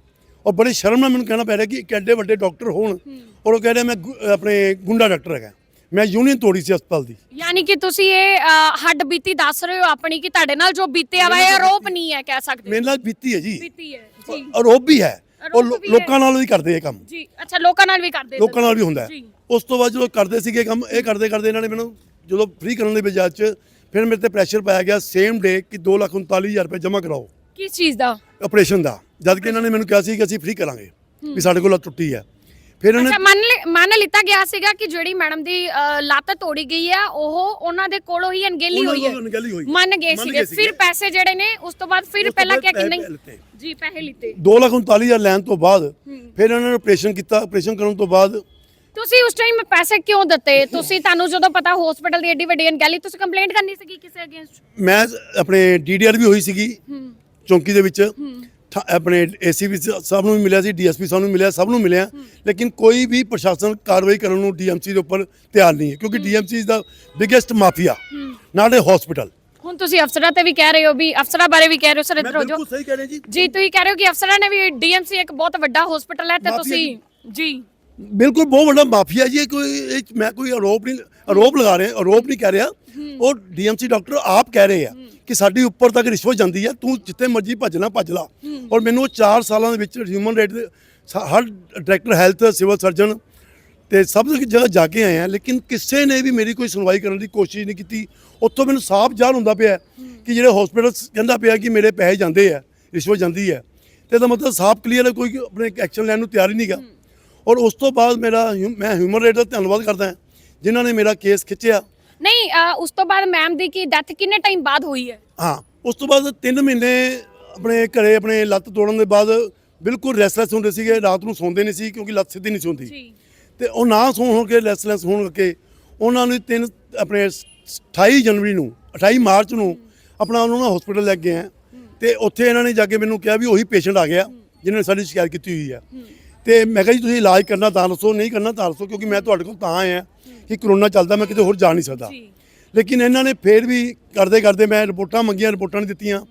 ਔਰ ਬੜੀ ਸ਼ਰਮ ਨਾਲ ਮੈਨੂੰ ਕਹਿਣਾ ਪੈ ਰਿਹਾ ਕਿ ਇੱਕ ਐਡੇ ਵੱਡੇ ਡਾਕਟਰ ਹੋਣ ਔਰ ਉਹ ਕਹਿ ਰਿਹਾ ਮੈਂ ਆਪਣੇ ਗੁੰਡਾ ਡਾਕਟਰ ਹੈਗਾ। ਮੈਂ ਯੂਨੀਅਨ ਤੋੜੀ ਸੀ ਹਸਪਤਾਲ ਦੀ। ਯਾਨੀ ਕਿ ਤੁਸੀਂ ਇਹ ਹੱਡ ਬੀਤੀ ਦੱਸ ਰਹੇ ਹੋ ਆਪਣੀ ਕਿ ਤੁਹਾਡੇ ਨਾਲ ਜੋ ਬੀਤਿਆ ਵਾ ਇਹ ਆਰੋਪ ਨਹੀਂ ਹੈ ਕਹਿ ਸਕਦੇ ਮੇਰੇ ਨਾਲ ਬੀਤੀ ਹੈ ਜੀ। ਬੀਤੀ ਹੈ ਜੀ। ਆਰੋਪ ਵੀ ਹੈ। ਉਹ। ਲੋਕਾਂ ਨਾਲ ਵੀ ਕਰਦੇ ਇਹ ਕੰਮ। ਜੀ ਅੱਛਾ ਲੋਕਾਂ ਨਾਲ ਵੀ ਕਰਦੇ ਲੋਕਾਂ ਨਾਲ ਵੀ ਹੁੰਦਾ। ਉਸ ਤੋਂ ਬਾਅਦ ਜਦੋਂ ਕਰਦੇ ਸੀਗੇ ਕੰਮ ਇਹ ਕਰਦੇ ਕਰਦੇ ਇਹਨਾਂ ਨੇ ਮੈਨੂੰ ਜਦੋਂ ਫ੍ਰੀ ਕਰਨ ਦੇ ਬਜਾਜ ਚ ਫਿਰ ਮੇਰੇ ਤੇ ਪ੍ਰੈਸ਼ਰ ਪਾਇਆ ਗਿਆ ਸੇਮ ਡੇ ਕਿ 239000 ਰੁਪਏ ਜਮ੍ਹਾਂ ਕਰਾਓ। ਕਿਸ ਚੀਜ਼ ਦਾ? ਆਪਰੇਸ਼ਨ ਦਾ। ਜਦ ਕਿ ਇਹਨਾਂ ਨੇ ਮੈਨੂੰ ਕਿਹਾ ਸੀ ਕਿ ਅਸੀਂ ਫ੍ਰੀ ਕਰਾਂਗੇ ਵੀ ਸਾਡੇ ਕੋਲ ਟੁੱਟੀ ਹੈ। ਫਿਰ ਅੱਛਾ ਮੰਨ ਮੰਨ ਲਿੱਤਾ ਗਿਆ ਸੀਗਾ ਕਿ ਜਿਹੜੀ ਮੈਡਮ ਦੀ ਲੱਤ ਤੋੜੀ ਗਈ ਆ ਉਹ ਉਹਨਾਂ ਦੇ ਕੋਲੋਂ ਹੀ ਅਣਗਹਿਲੀ ਉਹਨਾਂ ਹੋਈ ਹੈ। ਮੰਨ ਗਏ ਸੀਗੇ। ਫਿਰ। ਪੈਸੇ ਜਿਹੜੇ ਨੇ ਉਸ ਤੋਂ ਬਾਅਦ ਫਿਰ ਪਹਿਲਾਂ ਕਿਹਾ ਕਿ ਨਹੀਂ। ਜੀ ਪੈਸੇ ਲਿੱਤੇ। 239000 ਲੈਣ ਤੋਂ ਬਾਅਦ ਫਿਰ ਇਹਨਾਂ ਨੇ ਆਪਰੇਸ਼ਨ ਕੀਤਾ। ਆਪਰੇਸ਼ਨ ਕਰਨ ਤੋਂ ਬਾਅਦ ਤੁਸੀਂ ਉਸ ਟਾਈਮ ਪੈਸੇ ਕਿਉਂ ਦਿੱਤੇ? ਤੁਸੀਂ ਤੁਹਾਨੂੰ ਜਦੋਂ ਪਤਾ ਹਸਪੀਟਲ ਦੀ ਏਡੀ ਵੱਡੀ ਅਣਗਹਿਲੀ ਤੁਸੀਂ ਕੰਪਲੇਂਟ ਕਰਨੀ ਸੀਗੀ ਕਿਸੇ ਅਗੇਂਸਟ ਮੈਂ ਆਪਣੇ ਡੀਡੀਆਰ ਵੀ ਹੋਈ ਸੀਗੀ ਹੂੰ। ਚੌਂਕੀ ਦੇ ਵਿੱਚ। ਠਾ- ਆਪਣੇ ਏਸੀ ਵੀ ਸਭ ਨੂੰ ਵੀ ਮਿਲਿਆ ਸੀ ਡੀਐਸਪੀ ਸਾਹਿਬ ਨੂੰ ਮਿਲਿਆ ਸਭ ਨੂੰ ਮਿਲਿਆ। ਲੇਕਿਨ ਕੋਈ ਵੀ ਪ੍ਰਸ਼ਾਸਨ ਕਾਰਵਾਈ ਕਰਨ ਨੂੰ ਡੀਐਮਸੀ ਦੇ ਉੱਪਰ ਤਿਆਰ ਨਹੀਂ ਹੈ ਕਿਉਂਕਿ DMC is the biggest mafia not a hospital ਹੁਣ ਤੁਸੀਂ ਅਫਸਰਾਂ ਤੇ ਵੀ ਕਹਿ ਰਹੇ ਹੋ ਵੀ ਅਫਸਰਾਂ ਬਾਰੇ ਵੀ ਕਹਿ ਰਹੇ ਹੋ ਸਰ ਇੱਧਰ ਹੋ ਜਾਓ ਬਿਲਕੁਲ ਸਹੀ ਕਹਿ ਰਿਹਾ ਜੀ। ਜੀ ਤੁਸੀਂ ਕਹਿ ਰਹੇ ਹੋ ਕਿ ਅਫਸਰਾਂ ਨੇ ਵੀ ਡੀਐਮਸੀ ਇੱਕ ਬਹੁਤ ਵੱਡਾ ਹਸਪੀਟਲ ਹੈ ਤੇ ਤੁਸੀਂ ਜੀ। ਬਿਲਕੁਲ ਬਹੁਤ ਵੱਡਾ ਮਾਫੀਆ ਜੀ ਇਹ ਕੋਈ ਇਹ ਮੈਂ ਕੋਈ ਆਰੋਪ ਨਹੀਂ ਆਰੋਪ ਲਗਾ ਰਿਹਾ ਆਰੋਪ ਨਹੀਂ ਕਹਿ ਰਿਹਾ। ਉਹ ਡੀਐਮਸੀ ਡਾਕਟਰ ਆਪ ਕਹਿ ਰਹੇ ਆ ਕਿ ਸਾਡੀ ਉੱਪਰ ਤੱਕ ਰਿਸ਼ਵਤ ਜਾਂਦੀ ਹੈ ਤੂੰ ਜਿੱਥੇ ਮਰਜ਼ੀ ਭੱਜਣਾ ਭੱਜ ਲਾ। ਔਰ ਮੈਨੂੰ ਉਹ 4 ਸਾਲਾਂ ਦੇ ਵਿੱਚ ਹਿਊਮਨ ਰਾਈਟ ਦੇ ਹਰ ਡਾਇਰੈਕਟਰ ਹੈਲਥ ਸਿਵਲ ਸਰਜਨ ਤੇ ਸਭ ਜਗ੍ਹਾ ਜਾ ਕੇ ਆਏ ਆ ਲੇਕਿਨ ਕਿਸੇ ਨੇ ਵੀ ਮੇਰੀ ਕੋਈ ਸੁਣਵਾਈ ਕਰਨ ਦੀ ਕੋਸ਼ਿਸ਼ ਨਹੀਂ ਕੀਤੀ। ਉੱਥੋਂ ਮੈਨੂੰ ਸਾਫ਼ ਜ਼ਾਹਰ ਹੁੰਦਾ ਪਿਆ ਕਿ ਜਿਹੜੇ ਹਸਪੀਟਲ ਕਹਿੰਦਾ ਪਿਆ ਕਿ ਮੇਰੇ ਪੈਸੇ ਜਾਂਦੇ ਆ ਰਿਸ਼ਵਤ ਜਾਂਦੀ ਹੈ ਤੇ ਇਹਦਾ ਮਤਲਬ ਸਾਫ਼ ਕਲੀਅਰ ਹੈ ਕੋਈ ਆਪਣੇ ਐਕਸ਼ਨ ਲੈਣ ਨੂੰ ਤਿਆਰ ਹੀ ਨਹੀਂਗਾ ਔਰ ਉਸ ਤੋਂ ਬਾਅਦ ਮੇਰਾ ਹਿਊ- ਮੈਂ ਹਿਊਮਨ ਰਾਈਟ ਦਾ ਧੰਨਵਾਦ ਕਰਦਾ ਹਾਂ ਜਿਨ੍ਹਾਂ ਨੇ ਮੇਰਾ ਕੇਸ ਖਿੱਚਿਆ। ਨਹੀਂ ਅ, ਉਸ ਤੋਂ ਬਾਅਦ ਮੈਮ ਦੀ ਕੀ ਡੈਥ ਕਿੰਨੇ ਟਾਈਮ ਬਾਅਦ ਹੋਈ ਹੈ? ਹਾਂ ਉਸ ਤੋਂ ਬਾਅਦ 3 ਮਹੀਨੇ ਆਪਣੇ ਘਰੇ ਆਪਣੇ ਲੱਤ ਤੋੜਨ ਦੇ ਬਾਅਦ ਬਿਲਕੁਲ ਰੈਸਟਲੈਸ ਹੁੰਦੇ ਸੀਗੇ ਰਾਤ ਨੂੰ ਸੌਂਦੇ ਨਹੀਂ ਸੀ ਕਿਉਂਕਿ ਲੱਤ ਸਿੱਧੀ ਨਹੀਂ ਸੀ ਹੁੰਦੀ ਤੇ ਉਹ ਨਾ ਸੌਣ ਹੋ ਕੇ ਰੈਸਟਲੈਸ ਹੋਣ ਕਰਕੇ ਉਹਨਾਂ ਨੂੰ ਤਿੰਨ ਆਪਣੇ 28 ਜਨਵਰੀ ਨੂੰ 28 ਮਾਰਚ ਨੂੰ ਆਪਣਾ ਉਹਨਾਂ ਨੂੰ ਹਸਪੀਟਲ ਲੈ ਕੇ ਗਏ ਆ। ਤੇ ਉੱਥੇ ਇਹਨਾਂ ਨੇ ਜਾ ਕੇ ਮੈਨੂੰ ਕਿਹਾ ਵੀ ਉਹੀ ਪੇਸ਼ੈਂਟ ਆ ਗਿਆ ਜਿਨ੍ਹਾਂ ਨੇ ਸਾਡੀ ਸ਼ਿਕਾਇਤ ਕੀਤੀ ਹੋਈ ਹੈ। ਤੇ ਮੈਂ ਕਿਹਾ ਜੀ ਤੁਸੀਂ ਇਲਾਜ ਕਰਨਾ ਤਾਂ ਦੱਸੋ ਨਹੀਂ ਕਰਨਾ ਤਾਂ ਦੱਸੋ ਕਿਉਂਕਿ ਮੈਂ ਤੁਹਾਡੇ ਕੋਲ ਤਾਂ ਆਇਆ ਕਿ ਕਰੋਨਾ ਚੱਲਦਾ ਮੈਂ ਕਿਤੇ ਹੋਰ ਜਾ ਨਹੀਂ ਸਕਦਾ। ਲੇਕਿਨ ਇਹਨਾਂ ਨੇ ਫੇਰ ਵੀ ਕਰਦੇ ਕਰਦੇ ਮੈਂ ਰਿਪੋਰਟਾਂ ਮੰਗੀਆਂ ਰਿਪੋਰਟਾਂ ਨਹੀਂ ਦਿੱਤੀਆਂ।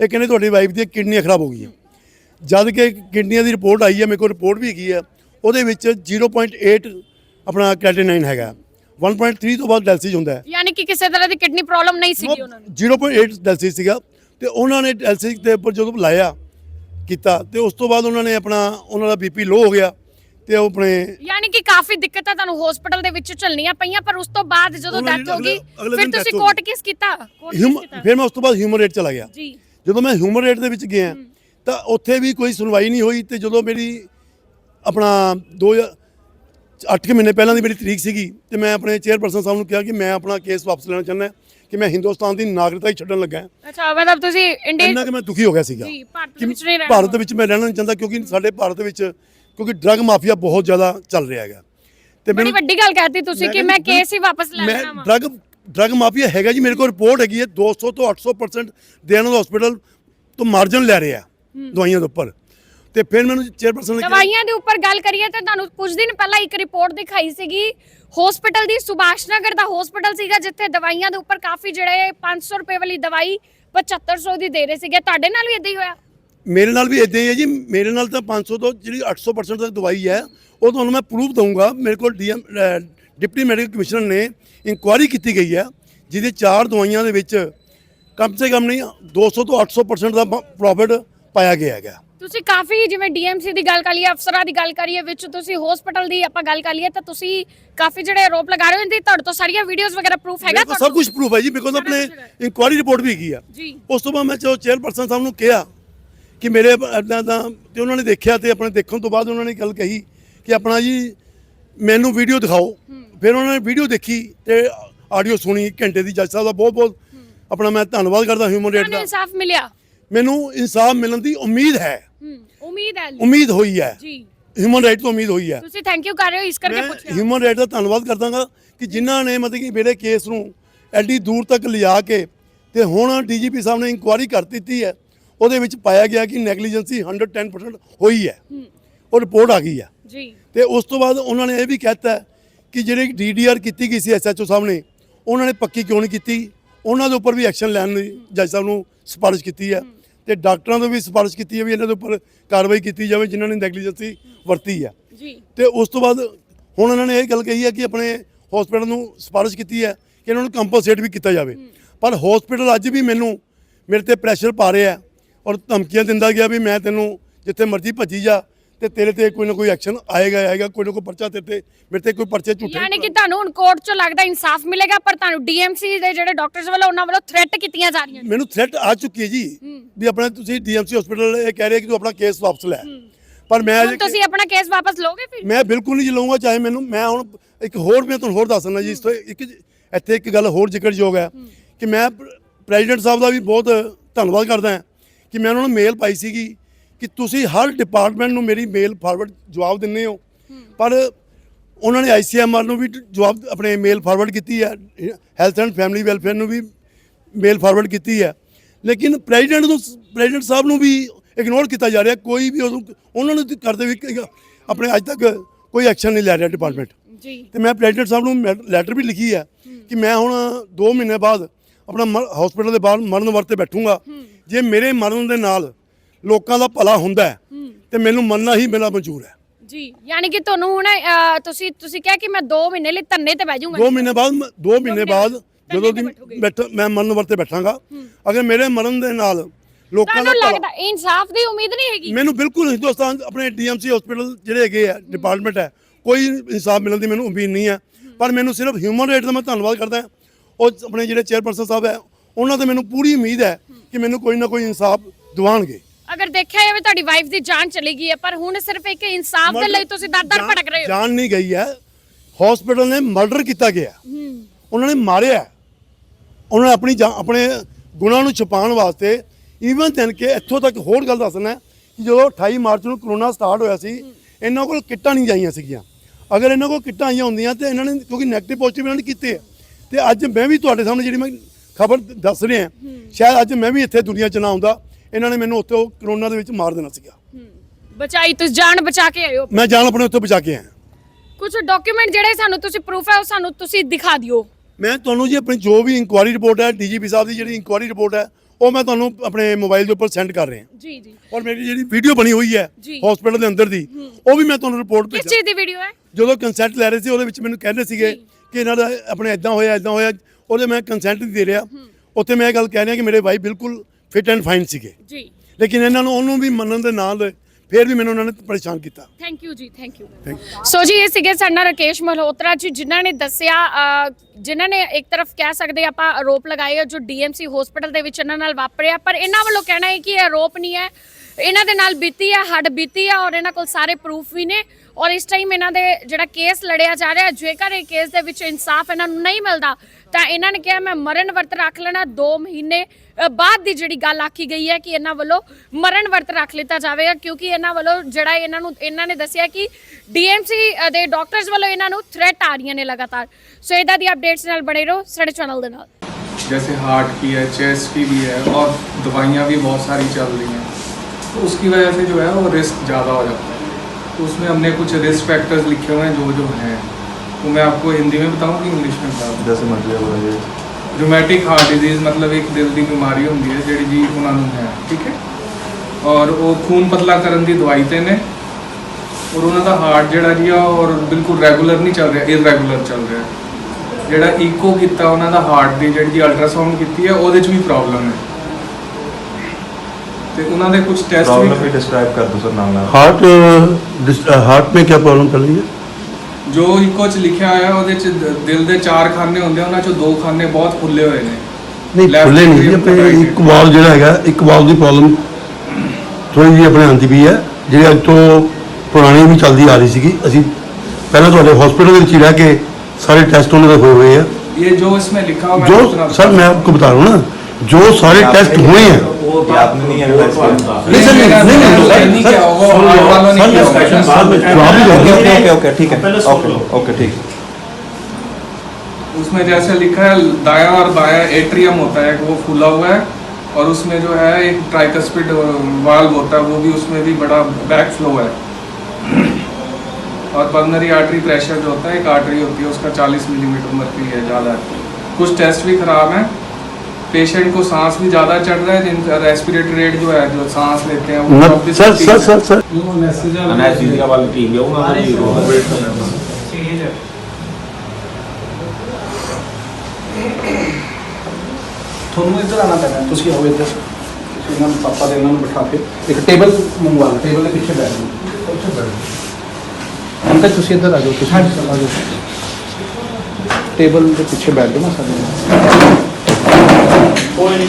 ਇਹ ਕਹਿੰਦੇ ਤੁਹਾਡੀ ਵਾਈਫ ਦੀਆਂ ਕਿਡਨੀਆਂ ਖਰਾਬ ਹੋ ਗਈਆਂ। ਜਦ ਕਿ ਕਿਡਨੀਆਂ ਦੀ ਰਿਪੋਰਟ ਆਈ ਹੈ ਮੇਰੇ ਕੋਲ ਰਿਪੋਰਟ ਵੀ ਹੈਗੀ ਹੈ ਉਹਦੇ ਵਿੱਚ 0.8 ਆਪਣਾ ਕ੍ਰੈਟਿਨਾਈਨ ਹੈਗਾ। 1.3 ਤੋਂ ਬਾਅਦ ਡੈਲਸਿਸ ਹੁੰਦਾ ਹੈ। ਯਾਨੀ ਕਿ ਕਿਸੇ ਤਰ੍ਹਾਂ ਦੀ ਕਿਡਨੀ ਪ੍ਰੋਬਲਮ ਨਹੀਂ ਸੀਗੀ ਉਹਨਾਂ ਨੂੰ। 0.8 ਡੈਲਸਿਸ ਸੀਗਾ। ਤੇ ਉਹਨਾਂ ਨੇ ਡੈਲਸਿਸ ਦੇ ਉੱਪਰ ਜਦੋਂ ਲਾਇਆ ਕੀਤਾ ਤੇ ਉਸ ਤੋਂ ਬਾਅਦ ਉਹਨਾਂ ਨੇ ਆਪਣਾ ਉਹਨਾਂ ਦਾ ਬੀਪੀ ਲੋ ਹੋ ਗਿਆ ਤੇ ਉਹ ਆਪਣੇ ਯਾਨੀ ਕਿ ਕਾਫੀ ਦਿੱਕਤਾਂ ਤੁਹਾਨੂੰ ਹਸਪੀਟਲ ਦੇ ਵਿੱਚ ਝੱਲਣੀਆਂ ਪਈਆਂ ਪਰ ਉਸ ਤੋਂ ਬਾਅਦ ਜਦੋਂ ਉਹਨਾਂ ਡੈਥ ਹੋ ਗਈ ਅਗਲੇ- ਅਗਲੇ ਫਿਰ ਦਿਨ ਤੁਸੀਂ death ਹੋ ਕੋਰਟ। ਕੇਸ ਕੀਤਾ? ਕੋਰਟ ਹਿਊਮ- ਕੇਸ ਕੀਤਾ? ਫਿਰ ਮੈਂ ਉਸ ਤੋਂ ਬਾਅਦ ਹਿਊਮਨ ਰੇਟ ਚਲਾ ਗਿਆ। ਜੀ। ਜਦੋਂ ਮੈਂ ਹਿਊਮਨ ਰੇਟ ਦੇ ਵਿੱਚ ਗਿਆ ਤਾਂ ਉੱਥੇ ਵੀ ਕੋਈ ਸੁਣਵਾਈ ਨਹੀਂ ਹੋਈ ਤੇ ਜਦੋਂ ਮੇਰੀ ਆਪਣਾ 2008 ਮਹੀਨੇ ਪਹਿਲਾਂ ਦੀ ਮੇਰੀ ਤਰੀਕ ਸੀਗੀ ਤੇ ਮੈਂ ਆਪਣੇ ਚੇਅਰਪਰਸਨ ਸਾਹਿਬ ਨੂੰ ਕਿਹਾ ਕਿ ਮੈਂ ਆਪਣਾ ਕੇਸ ਵਾਪਸ ਲੈਣਾ ਚਾਹੁੰਦਾ। ਕਿ ਮੈਂ ਹਿੰਦੁਸਤਾਨ ਦੀ ਨਾਗਰਿਕਤਾ ਹੀ ਛੱਡਣ ਲੱਗਾ। ਅੱਛਾ ਮਤਲਬ ਤੁਸੀਂ ਇੰਡੀਆ ਇੰਨਾ ਕਿ ਮੈਂ ਦੁਖੀ ਹੋ ਗਿਆ ਸੀਗਾ। ਜੀ, ਭਾਰਤ ਦੇ ਕਿ ਵਿੱਚ ਨਹੀਂ ਰਹਿਣਾ ਭਾਰਤ ਦੇ ਵਿੱਚ ਮੈਂ ਰਹਿਣਾ ਨਹੀਂ ਚਾਹੁੰਦਾ ਕਿਉਂਕਿ ਸਾਡੇ ਭਾਰਤ ਵਿੱਚ ਕਿਉਂਕਿ ਡਰੱਗ ਮਾਫੀਆ ਬਹੁਤ ਜ਼ਿਆਦਾ ਚੱਲ ਰਿਹਾ ਹੈਗਾ। ਤੇ ਬੜੀ ਵੱਡੀ ਗੱਲ ਕਹਿਤੀ ਤੁਸੀਂ ਕਿ ਮੈਂ ਕੇਸ ਹੀ ਵਾਪਸ ਲੈ ਮੈਂ ਲੈਣਾ ਵਾ। ਡਰਗ ਡਰਗ ਮਾਫੀਆ ਹੈਗਾ ਜੀ ਮੇਰੇ ਕੋਲ ਰਿਪੋਰਟ ਹੈਗੀ ਹੈ। 200 ਤੋਂ 800% ਦੇਆਨੰਦ ਹਸਪੀਟਲ ਤੋਂ ਮਾਰਜਨ ਲੈ ਰਿਹਾ ਦਵਾਈਆਂ ਦੇ ਉੱਪਰ। ਤੇ ਫਿਰ ਮੈਨੂੰ ਚੇਅਰਪਰਸਨ ਨੇ ਕਿਹਾ ਦਵਾਈਆਂ ਦੇ ਉੱਪਰ ਗੱਲ ਕਰੀਏ ਤਾਂ ਤੁਹਾਨੂੰ ਕੁਝ ਦਿਨ ਪਹਿਲਾਂ ਇੱਕ ਰਿਪੋਰਟ ਦਿਖਾਈ ਸੀਗੀ। ਹਸਪੀਟਲ ਦੀ ਸੁਭਾਸ਼ ਨਗਰ ਦਾ ਹਸਪੀਟਲ ਸੀਗਾ ਜਿੱਥੇ ਦਵਾਈਆਂ ਦੇ ਉੱਪਰ ਕਾਫੀ ਜਿਹੜੇ 500 ਰੁਪਏ ਵਾਲੀ ਦਵਾਈ 7500 ਦੀ ਦੇ ਰਹੇ ਸੀਗੇ। ਤੁਹਾਡੇ ਨਾਲ ਵੀ ਇਦਾਂ ਹੀ ਹੋਇਆ? ਮੇਰੇ ਨਾਲ ਵੀ ਇਦਾਂ ਹੀ ਹੈ ਜੀ। ਮੇਰੇ ਨਾਲ ਤਾਂ 500 ਤੋਂ ਜਿਹੜੀ 800% ਤੱਕ ਦਵਾਈ ਹੈ ਉਹ ਤੁਹਾਨੂੰ ਮੈਂ ਪ੍ਰੂਫ ਦਊਂਗਾ। ਮੇਰੇ ਕੋਲ ਡੀਐਮ ਡਿਪਟੀ ਮੈਡੀਕਲ ਕਮਿਸ਼ਨਰ ਨੇ ਇਨਕੁਆਇਰੀ ਕੀਤੀ ਗਈ ਹੈ ਜਿਹਦੇ ਚਾਰ ਦਵਾਈਆਂ ਦੇ ਵਿੱਚ ਕਮ ਸੇ ਕਮ ਨਹੀਂ 200 ਤੋਂ 800% ਦਾ ਪ੍ਰੋਫਿਟ ਪਾਇਆ ਗਿਆ ਹੈਗਾ। ਤੁਸੀਂ ਕਾਫੀ ਜਿਵੇਂ ਡੀਐਮਸੀ ਦੀ ਗੱਲ ਕਰੀਏ ਅਫਸਰਾਂ ਦੀ ਗੱਲ ਕਰੀਏ ਵਿੱਚ ਤੁਸੀਂ ਹਸਪੀਟਲ ਦੀ ਆਪਾਂ ਗੱਲ ਕਰੀਏ ਤਾਂ ਤੁਸੀਂ ਕਾਫੀ ਜਿਹੜੇ ਆਰੋਪ ਲਗਾ ਰਹੇ ਹੋ ਇਹਦੀ ਤੁਹਾਡੇ ਤੋਂ ਸਾਰੀਆਂ ਵੀਡੀਓਜ਼ ਵਗੈਰਾ ਪ੍ਰੂਫ ਹੈਗਾ ਸਭ ਕੁਝ ਪ੍ਰੂਫ ਹੈ ਜੀ ਬਿਕੋਜ਼ ਆਪਣੇ ਇਨਕੁਆਇਰੀ ਰਿਪੋਰਟ ਵੀ ਹੈਗੀ ਆ। ਜੀ। ਉਸ ਤੋਂ ਬਾਅਦ ਮੈਂ ਚਲੋ ਚੇਅਰਪਰਸਨ ਸਾਹਿਬ ਨੂੰ ਕਿਹਾ ਕਿ ਮੇਰੇ ਇਦਾਂ ਦਾ ਤੇ ਉਹਨਾਂ ਨੇ ਦੇਖਿਆ ਤੇ ਆਪਣੇ ਦੇਖਣ ਤੋਂ ਬਾਅਦ ਉਹਨਾਂ ਨੇ ਗੱਲ ਕਹੀ ਕਿ ਆਪਣਾ ਜੀ ਮੈਨੂੰ ਵੀਡੀਓ ਦਿਖਾਓ। ਫਿਰ ਉਹਨਾਂ ਨੇ ਵੀਡੀਓ ਦੇਖੀ ਤੇ ਆਡੀਓ ਸੁਣੀ ਘੰਟੇ ਦੀ ਜੱਜ ਸਾਹਿਬ ਦਾ ਬਹੁਤ ਬਹੁਤ ਆਪਣਾ ਮੈਂ ਧੰਨਵਾਦ ਕਰਦਾ ਹਿਊਮਨ ਤੁਹਾਨੂੰ ਦਾ। ਇਨਸਾਫ ਮਿਲਿਆ? ਮੈਨੂੰ ਇਨਸਾਫ ਮਿਲਣ ਦੀ ਉਮੀਦ ਹੈ। ਹੂੰ ਉਮੀਦ ਹੈ ਉਮੀਦ ਹੋਈ ਹੈ। ਜੀ। ਹਿਊਮਨ ਰਾਈਟ ਤੋਂ ਉਮੀਦ ਹੋਈ ਹੈ। ਤੁਸੀਂ ਥੈਂਕ ਯੂ ਕਰ ਰਹੇ ਹੋ ਇਸ ਕਰਕੇ ਪੁੱਛਿਆ। ਹਿਊਮਨ ਰਾਈਟ ਦਾ ਧੰਨਵਾਦ ਕਰਦਾਗਾ ਕਿ ਜਿਨ੍ਹਾਂ ਨੇ ਮਤਲਬ ਕਿ ਮੇਰੇ ਕੇਸ ਨੂੰ ਐਡੀ ਦੂਰ ਤੱਕ ਲਿਜਾ ਕੇ ਤੇ ਹੁਣ ਡੀਜੀਪੀ ਸਾਹਿਬ ਨੇ ਇਨਕੁਆਇਰੀ ਕਰ ਦਿੱਤੀ ਹੈ। ਉਹਦੇ ਵਿੱਚ ਪਾਇਆ ਗਿਆ ਕਿ ਨੈਗਲੀਜੈਂਸੀ 110% ਹੋਈ ਹੈ। ਉਹ ਰਿਪੋਰਟ ਆ ਗਈ ਹੈ। ਜੀ। ਤੇ ਉਸ ਤੋਂ ਬਾਅਦ ਉਹਨਾਂ ਨੇ ਇਹ ਵੀ ਕਹਿਤਾ ਕਿ ਜਿਹੜੀ ਡੀਡੀਆਰ ਕੀਤੀ ਗਈ ਸੀ ਐਸਐਚਓ ਸਾਹਿਬ ਨੇ ਉਹਨਾਂ ਨੇ ਪੱਕੀ ਕਿਉਂ ਨਹੀਂ ਕੀਤੀ? ਉਹਨਾਂ ਦੇ ਉੱਪਰ ਵੀ ਐਕਸ਼ਨ ਲੈਣ ਦੀ ਜੱਜ ਸਾਹਿਬ ਨੂੰ ਸਿਫਾਰਿਸ਼ ਕੀਤੀ ਹੈ। ਤੇ ਡਾਕਟਰਾਂ ਤੋਂ ਵੀ ਸਿਫਾਰਿਸ਼ ਕੀਤੀ ਹੈ ਵੀ ਇਹਨਾਂ ਦੇ ਉੱਪਰ ਕਾਰਵਾਈ ਕੀਤੀ ਜਾਵੇ ਜਿਨ੍ਹਾਂ ਨੇ ਨੈਗਲੀਜੈਂਸੀ ਵਰਤੀ ਹੈ। ਜੀ। ਤੇ ਉਸ ਤੋਂ ਬਾਅਦ ਹੁਣ ਉਹਨਾਂ ਨੇ ਇਹ ਗੱਲ ਕਹੀ ਹੈ ਕਿ ਆਪਣੇ ਹਸਪੀਟਲ ਨੂੰ ਸਿਫਾਰਿਸ਼ ਕੀਤੀ ਹੈ ਕਿ ਇਹਨਾਂ ਨੂੰ ਕੰਪਨਸੇਟ ਵੀ ਕੀਤਾ ਜਾਵੇ। ਪਰ ਹਸਪੀਟਲ ਅੱਜ ਵੀ ਮੈਨੂੰ ਮੇਰੇ ਤੇ ਪ੍ਰੈਸ਼ਰ ਪਾ ਰਿਹਾ ਔਰ ਧਮਕੀਆਂ ਦਿੰਦਾ ਗਿਆ ਵੀ ਮੈਂ ਤੈਨੂੰ ਜਿੱਥੇ ਮਰਜ਼ੀ ਭੱਜੀ ਜਾ ਤੇ ਤੇਰੇ ਤੇ ਕੋਈ ਨਾ ਕੋਈ ਐਕਸ਼ਨ ਆਏਗਾ ਆਏਗਾ ਕੋਈ ਨਾ ਕੋਈ ਪਰਚਾ ਤੇਰੇ ਤੇ ਮੇਰੇ ਤੇ ਕੋਈ ਪਰਚੇ ਝੂਠੇ ਯਾਨੀ ਕਿ ਤੁਹਾਨੂੰ ਹੁਣ ਕੋਰਟ 'ਚੋਂ ਲੱਗਦਾ ਇਨਸਾਫ ਮਿਲੇਗਾ ਪਰ ਤੁਹਾਨੂੰ ਡੀਐਮਸੀ ਦੇ ਜਿਹੜੇ ਡਾਕਟਰਸ ਵੱਲੋਂ ਉਹਨਾਂ ਵੱਲੋਂ ਥ੍ਰੈਟ ਕੀਤੀਆਂ ਜਾ ਰਹੀਆਂ ਮੈਨੂੰ ਥ੍ਰੈਟ ਆ ਚੁੱਕੀ ਹੈ ਜੀ। ਵੀ ਆਪਣਾ ਤੁਸੀਂ ਡੀਐਮਸੀ ਹਸਪੀਟਲ ਇਹ ਕਹਿ ਰਹੇ ਕਿ ਤੂੰ ਆਪਣਾ ਕੇਸ ਵਾਪਸ ਲੈ। ਪਰ ਮੈਂ ਹੁਣ ਤੁਸੀਂ ਆਪਣਾ ਕੇਸ ਵਾਪਸ ਲਓਗੇ ਫਿਰ? ਮੈਂ ਬਿਲਕੁਲ ਨਹੀਂ ਲਵਾਂਗਾ ਚਾਹੇ ਮੈਨੂੰ ਮੈਂ ਹੁਣ ਇੱਕ ਹੋਰ ਮੈਂ ਤੁਹਾਨੂੰ ਹੋਰ ਦੱਸ ਦਿੰਦਾ ਜੀ ਇਸ ਤੋਂ ਇੱਕ ਇੱਥੇ ਇੱਕ ਗੱਲ ਹੋਰ ਜ਼ਿਕਰਯੋਗ ਹੈ ਕਿ ਮੈਂ ਪ੍ਰੈਜ਼ੀਡੈਂਟ ਸਾਹਿਬ ਦਾ ਵੀ ਬਹੁਤ ਧੰਨਵਾਦ ਕਰਦਾ ਹਾਂ ਕਿ ਮੈਂ ਉਹਨਾਂ ਨੂੰ ਮੇਲ ਪਾਈ ਸੀਗੀ ਕਿ ਤੁਸੀਂ ਹਰ ਡਿਪਾਰਟਮੈਂਟ ਨੂੰ ਮੇਰੀ ਮੇਲ ਫਾਰਵਰਡ ਜਵਾਬ ਦਿੰਦੇ ਹੋ। ਪਰ ਉਹਨਾਂ ਨੇ ਆਈਸੀਐਮਆਰ ਨੂੰ ਵੀ ਜਵਾਬ ਆਪਣੇ ਮੇਲ ਫਾਰਵਰਡ ਕੀਤੀ ਹੈ ਹੈਲਥ ਐਂਡ ਫੈਮਿਲੀ ਵੈਲਫੇਅਰ ਨੂੰ ਵੀ ਮੇਲ ਫਾਰਵਰਡ ਕੀਤੀ ਹੈ। ਲੇਕਿਨ ਪ੍ਰੈਜ਼ੀਡੈਂਟ ਨੂੰ ਪ੍ਰੈਜ਼ੀਡੈਂਟ ਸਾਹਿਬ ਨੂੰ ਵੀ ਇਗਨੋਰ ਕੀਤਾ ਜਾ ਰਿਹਾ ਕੋਈ ਵੀ ਉਹਨਾਂ ਨੂੰ ਕਰਦੇ ਵੀ ਆਪਣੇ ਅੱਜ ਤੱਕ ਕੋਈ ਐਕਸ਼ਨ ਨਹੀਂ ਲੈ ਰਿਹਾ ਡਿਪਾਰਟਮੈਂਟ। ਜੀ। ਤੇ ਮੈਂ ਪ੍ਰੈਜ਼ੀਡੈਂਟ ਸਾਹਿਬ ਨੂੰ ਲੈਟਰ ਵੀ ਲਿਖੀ ਹੈ ਕਿ ਮੈਂ ਹੁਣ 2 ਮਹੀਨੇ ਬਾਅਦ ਆਪਣਾ ਹਸਪੀਟਲ ਦੇ ਬਾਹਰ ਮਰਨ ਵਰਤੇ ਬੈਠੂੰਗਾ। ਜੇ ਮੇਰੇ ਮਰਨ ਦੇ ਨਾਲ ਲੋਕਾਂ ਦਾ ਭਲਾ ਹੁੰਦਾ ਹੈ ਤੇ ਮੈਨੂੰ ਮੰਨਣਾ ਹੀ ਮੇਰਾ ਮਨਜ਼ੂਰ ਹੈ। ਜੀ ਯਾਨੀ ਕਿ ਤੁਹਾਨੂੰ ਹੁਣ ਤੁਸੀਂ ਤੁਸੀਂ ਕਿਹਾ ਕਿ ਮੈਂ 2 ਮਹੀਨੇ ਲਈ ਧਰਨੇ ਤੇ ਬਹਿ ਜਾਊਂਗਾ। 2 ਮਹੀਨੇ ਬਾਅਦ 2 ਮਹੀਨੇ ਬਾਅਦ। ਜਦੋਂ ਤੇ ਦੀ। ਬੈਠ ਮੈਂ ਮਰਨ ਵਰਤੇ ਬੈਠਾਂਗਾ। ਅਗਰ ਮੇਰੇ ਮਰਨ ਦੇ ਨਾਲ ਲੋਕਾਂ ਦਾ ਤੁਹਾਨੂੰ ਲੱਗਦਾ ਇਨਸਾਫ ਦੀ ਉਮੀਦ ਨਹੀਂ ਹੈਗੀ? ਮੈਨੂੰ ਬਿਲਕੁਲ ਹਿੰਦੁਸਤਾਨ ਆਪਣੇ ਡੀਐਮਸੀ ਹਸਪੀਟਲ ਜਿਹੜੇ ਹੈਗੇ ਆ ਡਿਪਾਰਟਮੈਂਟ ਹੈ ਕੋਈ ਇਨਸਾਫ ਮਿਲਣ ਦੀ ਮੈਨੂੰ ਉਮੀਦ ਨਹੀਂ ਹੈ। ਪਰ ਮੈਨੂੰ ਸਿਰਫ ਹਿਊਮਨ ਰਾਈਟ ਦਾ ਮੈਂ ਧੰਨਵਾਦ ਕਰਦਾ ਹਾਂ। ਉਹ ਆਪਣੇ ਜਿਹੜੇ ਚੇਅਰਪਰਸਨ ਸਾਹਿਬ ਹੈ ਉਹਨਾਂ ਤੇ ਮੈਨੂੰ ਪੂਰੀ ਉਮੀਦ ਹੈ ਕਿ ਮੈਨੂੰ ਕੋਈ ਨਾ ਕੋਈ ਇਨਸਾਫ ਦਿਵਾਣਗੇ ਅਗਰ ਦੇਖਿਆ ਜਾਵੇ ਤੁਹਾਡੀ ਵਾਈਫ ਦੀ ਜਾਨ ਚਲੀ ਗਈ ਹੈ ਪਰ ਹੁਣ ਸਿਰਫ ਇੱਕ ਇਨਸਾਫ ਦੇ ਲਈ ਤੁਸੀਂ ਦਰ ਦਰ ਭਟਕ ਰਹੇ ਹੋ। ਜਾਨ ਨਹੀਂ ਗਈ ਹੈ। ਹਸਪੀਟਲ ਨੇ ਮਰਡਰ ਕੀਤਾ ਗਿਆ। ਉਹਨਾਂ ਨੇ ਮਾਰਿਆ। ਉਹਨਾਂ ਨੇ ਆਪਣੀ ਆਪਣੇ ਗੁਨਾਹ ਨੂੰ ਛੁਪਾਉਣ ਵਾਸਤੇ ਈਵਨ ਤਨ ਕਿ ਇੱਥੋਂ ਤੱਕ ਹੋਰ ਗੱਲ ਦੱਸਣਾ ਕਿ ਜਦੋਂ 28 ਮਾਰਚ ਨੂੰ ਕਰੋਨਾ ਸਟਾਰਟ ਹੋਇਆ ਸੀ ਇਹਨਾਂ ਕੋਲ ਕਿੱਟਾਂ ਨਹੀਂ ਜਾਈਆਂ ਸੀਗੀਆਂ। ਅਗਰ ਇਹਨਾਂ ਕੋਲ ਕਿੱਟਾਂ ਆਈਆਂ ਹੁੰਦੀਆਂ ਤੇ ਇਹਨਾਂ ਨੇ ਕਿਉਂਕਿ ਨੈਗੇਟਿਵ ਪੋਜ਼ਿਟਿਵ ਇਹਨਾਂ ਨੇ ਕੀਤੇ। ਤੇ ਅੱਜ ਮੈਂ ਵੀ ਤੁਹਾਡੇ ਸਾਹਮਣੇ ਜਿਹੜੀ ਮੈਂ ਖਬਰ ਦੱਸ ਰਿਹਾ ਸ਼ਾਇਦ ਅੱਜ ਮੈਂ ਵੀ ਇੱਥੇ ਦੁਨੀਆ 'ਚ ਨਾ ਆਉਂਦਾ ਇਹਨਾਂ ਨੇ ਮੈਨੂੰ ਉੱਥੇ ਉਹ ਕਰੋਨਾ ਦੇ ਵਿੱਚ ਮਾਰ ਦੇਣਾ ਸੀਗਾ। ਬਚਾਈ ਤੁਸੀਂ ਜਾਨ ਬਚਾ ਕੇ ਹੋ। ਮੈਂ ਜਾਨ ਆਪਣੇ ਉੱਥੇ ਬਚਾ ਕੇ ਆਇਆ। ਕੁਝ ਡਾਕੂਮੈਂਟ ਜਿਹੜੇ ਸਾਨੂੰ ਤੁਸੀਂ ਪ੍ਰੂਫ ਹੈ ਉਹ ਸਾਨੂੰ ਤੁਸੀਂ ਦਿਖਾ ਦਿਓ। ਮੈਂ ਤੁਹਾਨੂੰ ਜੀ ਆਪਣੀ ਜੋ ਵੀ ਇਨਕੁਆਇਰੀ ਰਿਪੋਰਟ ਹੈ ਡੀਜੀਪੀ ਸਾਹਿਬ ਦੀ ਜਿਹੜੀ ਇਨਕੁਆਇਰੀ ਰਿਪੋਰਟ ਹੈ ਉਹ ਮੈਂ ਤੁਹਾਨੂੰ ਆਪਣੇ ਮੋਬਾਈਲ ਦੇ ਉੱਪਰ ਸੈਂਡ ਕਰ ਰਿਹਾ। ਜੀ ਜੀ। ਔਰ ਮੇਰੀ ਜਿਹੜੀ ਵੀਡੀਓ ਬਣੀ ਹੋਈ ਹੈ। ਹਸਪੀਟਲ ਦੇ ਅੰਦਰ ਦੀ ਉਹ ਵੀ ਮੈਂ ਤੁਹਾਨੂੰ ਰਿਪੋਰਟ ਕਿਸ ਭੇਜਾਂ ਚੀਜ਼ ਦੀ ਵੀਡੀਓ ਹੈ? ਜਦੋਂ ਕੰਸੈਂਟ ਲੈ ਰਹੇ ਸੀ ਉਹਦੇ ਵਿੱਚ ਮੈਨੂੰ ਕਹਿੰਦੇ ਸੀਗੇ ਕਿ ਇਹਨਾਂ ਦਾ ਆਪਣੇ ਇਦਾਂ ਹੋਇਆ ਇਦਾਂ ਹੋਇਆ ਉਹਦੇ ਮੈਂ ਕੰਸੈਂਟ ਨਹੀਂ ਦੇ ਰਿਹਾ। ਉੱਥੇ ਮੈਂ ਇਹ ਗੱਲ ਕਹਿ ਰਿਹਾ ਕਿ ਮੇਰੇ ਭਾਈ ਬਿਲਕੁਲ ਫਿਟ ਐਂਡ ਫਾਈਨ ਸੀਗੇ। ਜੀ। ਲੇਕਿਨ ਇਹਨਾਂ ਨੂੰ ਉਹਨੂੰ ਵੀ ਮੰਨਣ ਦੇ ਨਾਲ ਫਿਰ ਵੀ ਮੈਨੂੰ ਉਹਨਾਂ ਨੇ ਪਰੇਸ਼ਾਨ ਕੀਤਾ। ਥੈਂਕ ਯੂ ਜੀ ਥੈਂਕ ਯੂ ਸੋ ਜੀ ਇਹ ਸੀਗੇ ਸਾਡਾ ਰਕੇਸ਼ ਮਲਹੋਤਰਾ ਜੀ ਜਿਨ੍ਹਾਂ ਨੇ ਦੱਸਿਆ ਜਿਨ੍ਹਾਂ ਨੇ ਇੱਕ ਤਰਫ ਕਹਿ ਸਕਦੇ ਆਪਾਂ ਆਰੋਪ ਲਗਾਏ ਆ ਜੋ ਡੀਐਮਸੀ ਹਸਪੀਟਲ ਦੇ ਵਿੱਚ ਇਹਨਾਂ ਨਾਲ ਵਾਪਰਿਆ ਪਰ ਇਹਨਾਂ ਵੱਲੋਂ ਕਹਿਣਾ ਹੈ ਕਿ ਇਹ ਆਰੋਪ ਨਹੀਂ ਹੈ। ਇਹਨਾਂ ਦੇ ਨਾਲ ਬੀਤੀ ਆ ਹੱਡ ਬੀਤੀ ਆ ਔਰ ਇਹਨਾਂ ਕੋਲ ਸਾਰੇ ਪ੍ਰੂਫ ਵੀ ਨੇ ਔਰ ਇਸ ਟਾਈਮ ਇਹਨਾਂ ਦੇ ਜਿਹੜਾ ਕੇਸ ਲੜਿਆ ਜਾ ਰਿਹਾ ਜੇਕਰ ਇਹ ਕੇਸ ਦੇ ਵਿੱਚ ਇਨਸਾਫ ਇਹਨਾਂ ਨੂੰ ਨਹੀਂ ਮਿਲਦਾ ਤਾਂ ਇਹਨਾਂ ਨੇ ਕਿਹਾ ਮੈਂ ਮਰਨ ਵਰਤ ਰੱਖ ਲੈਣਾ 2 ਮਹੀਨੇ ਅ, ਬਾਅਦ ਦੀ ਜਿਹੜੀ ਗੱਲ ਆਖੀ ਗਈ ਹੈ ਕਿ ਇਹਨਾਂ ਵੱਲੋਂ ਮਰਨ ਵਰਤ ਰੱਖ ਲਿੱਤਾ ਜਾਵੇਗਾ ਕਿਉਂਕਿ ਇਹਨਾਂ ਵੱਲੋਂ ਜਿਹੜਾ ਇਹਨਾਂ ਨੂੰ ਇਹਨਾਂ ਨੇ ਦੱਸਿਆ ਕਿ ਡੀਐਮਸੀ ਦੇ ਡਾਕਟਰਸ ਵੱਲੋਂ ਇਹਨਾਂ ਨੂੰ ਥ੍ਰੈਟ ਆ ਰਹੀਆਂ ਨੇ ਲਗਾਤਾਰ ਸੋ ਇਦਾਂ ਦੀ ਅਪਡੇਟਸ ਨਾਲ ਬਣੇ ਰਹੋ ਸਾਡੇ ਚੈਨਲ ਦੇ ਨਾਲ जैसे हार्ट की है चेस्ट की भी है और दवाइयाँ भी बहुत सारी चल रही हैं तो उसकी वजह से जो है वो रिस्क ज़्यादा हो जाता है तो उसमें हमने कुछ रिस्क फैक्टर्स लिखे हुए हैं जो जो हैं तो मैं आपको हिंदी में बताऊँ कि इंग्लिश में बताऊँ जैसे मर्जी आप बताइए ਰੂਮੈਟਿਕ ਹਾਰਟ ਡਿਜ਼ੀਜ਼ ਮਤਲਬ ਇੱਕ ਦਿਲ ਦੀ ਬਿਮਾਰੀ ਹੁੰਦੀ ਹੈ ਜਿਹੜੀ ਜੀ ਉਹਨਾਂ ਨੂੰ ਹੈ ਠੀਕ ਹੈ ਔਰ ਉਹ ਖੂਨ ਪਤਲਾ ਕਰਨ ਦੀ ਦਵਾਈ ਤੇ ਨੇ ਔਰ ਉਹਨਾਂ ਦਾ ਹਾਰਟ ਜਿਹੜਾ ਜੀ ਆ ਔਰ ਬਿਲਕੁਲ ਰੈਗੂਲਰ ਨਹੀਂ ਚੱਲ ਰਿਹਾ ਇਰੈਗੂਲਰ ਚੱਲ ਰਿਹਾ ਜਿਹੜਾ ਈਕੋ ਕੀਤਾ ਉਹਨਾਂ ਦਾ ਹਾਰਟ ਦੀ ਜਿਹੜੀ ਜੀ ਅਲਟਰਾਸਾਊਂਡ ਕੀਤੀ ਹੈ ਉਹਦੇ 'ਚ ਵੀ ਪ੍ਰੋਬਲਮ ਹੈ ਤੇ ਉਹਨਾਂ ਦੇ ਕੁਝ ਟੈਸਟ प्रॉब्लम भी ਵੀ डिस्क्राइब कर दो सर नाम नाम हार्ट हार्ट में क्या प्रॉब्लम चल रही है ਜੋ ਈਕੋ 'ਚ ਲਿਖਿਆ ਹੋਇਆ ਉਹਦੇ 'ਚ ਦ- ਦਿਲ ਦੇ ਚਾਰ ਖਾਨੇ ਹੁੰਦੇ ਆ, ਉਹਨਾਂ 'ਚੋਂ ਦੋ ਖਾਨੇ ਬਹੁਤ ਫੁੱਲੇ ਹੋਏ ਨੇ ਨਹੀਂ Left ਖੁੱਲੇ ਨਹੀਂ ਜੀ atrium, ਆਪਣੇ right ਇੱਕ atrium। ਵਾਲ ਜਿਹੜਾ ਹੈਗਾ ਇੱਕ ਵਾਲ ਦੀ ਪ੍ਰੋਬਲਮ ਥੋੜੀ ਜਿਹੀ ਆਪਣੇ ਆਂਦੀ ਪਈ ਹੈ ਜਿਹੜੀ ਅੱਜ ਤੋਂ ਪੁਰਾਣੀ ਵੀ ਚੱਲਦੀ ਆ ਰਹੀ ਸੀਗੀ ਅਸੀਂ ਪਹਿਲਾਂ ਤੁਹਾਡੇ ਹਸਪੀਟਲ ਦੇ ਵਿੱਚ ਹੀ ਰਹਿ ਕੇ ਸਾਰੇ ਟੈਸਟ ਉਹਨਾਂ ਦੇ ਹੋਏ ਹੋਏ ਆ ये जो इसमें लिखा हुआ है जो मैं उतना सर मैं आपको बता रहा हूँ ना जो सारे टेस्ट हुए हैं ही है। उसमें जैसे लिखा है दाया और बाया एट्रियम होता है वो फूला हुआ है और उसमें जो है एक ट्राइकस्पिड वाल्व होता है वो भी उसमें भी बड़ा बैक फ्लो है। और पल्मनरी आर्टरी प्रेशर जो होता है एक आर्टरी होती है उसका 40 मिलीमीटर मरकरी है ज़्यादा कुछ टेस्ट भी ख़राब हैं। पेशेंट को सांस भी ज़्यादा चढ़ रहा है जिनका रेस्पिरेटरी रेट जो है जो सांस लेते हैं वो न- 24 सर से सर 30 सर सर ਅਨੈਸਥੀਸੀਆ ਵਾਲੀ ਟੀਮ ਹੈ ਉਹਨਾਂ ਦਾ ਵੀ ਤੁਹਾਨੂੰ ਇੱਧਰ ਆਣਾ ਪੈਣਾ ਤੁਸੀਂ ਆਓ ਇੱਧਰ ਤੁਸੀਂ ਇਹਨਾਂ ਨੂੰ ਪਾਪਾ ਦੇ ਇਹਨਾਂ ਨੂੰ ਬਿਠਾ ਕੇ ਇੱਕ ਟੇਬਲ ਮੰਗਵਾ ਲਓ ਟੇਬਲ ਦੇ ਪਿੱਛੇ ਬੈਠ ਜਾਓ ਉੱਥੇ ਬੈਠ ਜਾਓ ਅੰਕਲ ਤੁਸੀਂ ਇੱਧਰ ਆ ਜਾਓ ਤੁਸੀਂ ਆ ਜਾਓ ਟੇਬਲ ਦੇ ਪਿੱਛੇ ਬੈਠ ਜਾਓ ਨਾ ਸਾਡੇ ਨਾਲ ਕੋਈ ਨਹੀਂ